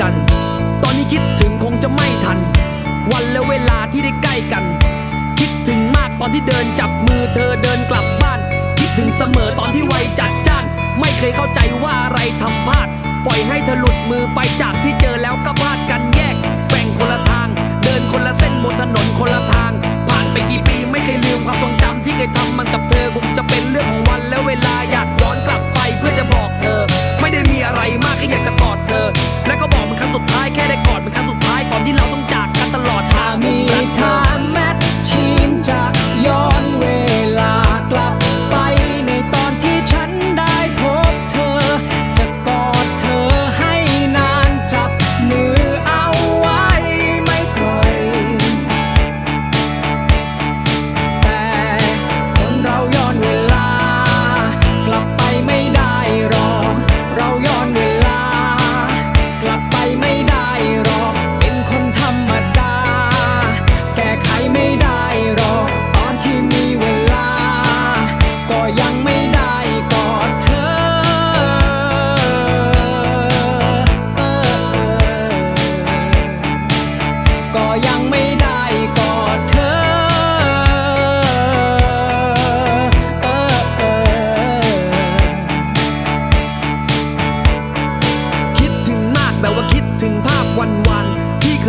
กัน ตอนนี้คิดถึงคงจะไม่ทัน วันและเวลาที่ได้ใกล้กัน คิดถึงมากตอนที่เดินจับมือเธอเดินกลับบ้าน คิดถึงเสมอตอนที่ไวจัดจ้าน ไม่เคยเข้าใจว่าอะไรทำพลาด ปล่อยให้เธอหลุดมือไปจากที่เจอแล้วก็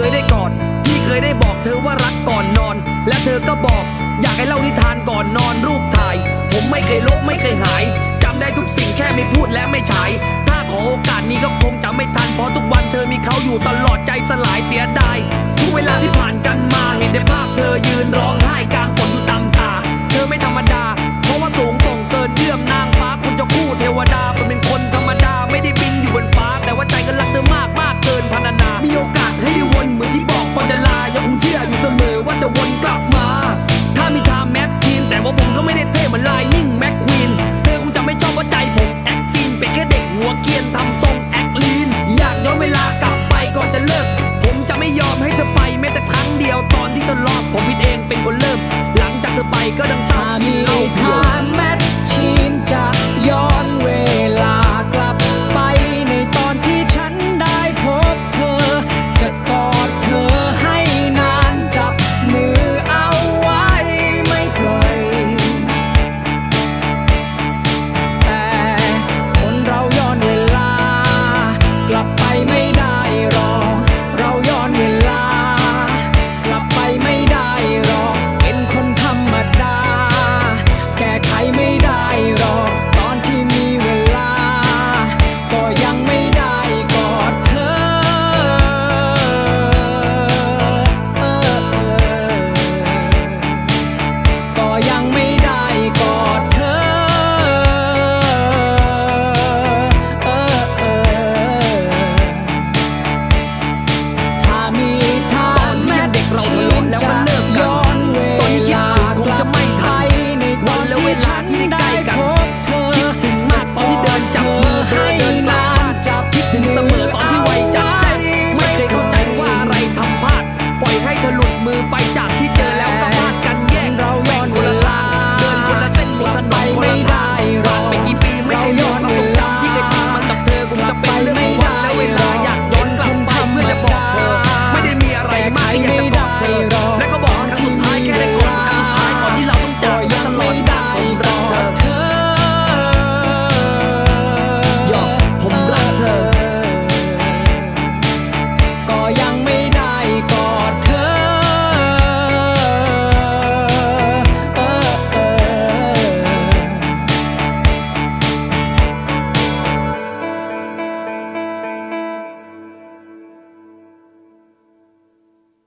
คยได้กอดพี่เคยได้บอกเธอว่ารักก่อนนอน และเธอก็บอกอยากให้เล่านิทานก่อนนอนรูปถ่าย ผมไม่เคยลบไม่เคยหายจำได้ทุกสิ่งแค่ไม่พูดและไม่ใช่ถ้าขอโอกาสนี้ก็คงจำไม่ทันเพราะทุกวันเธอมีเขาอยู่ตลอดใจสลายเสียดายทุกเวลาที่ผ่านกันมาเห็นได้ภาพเธอยืนร้อง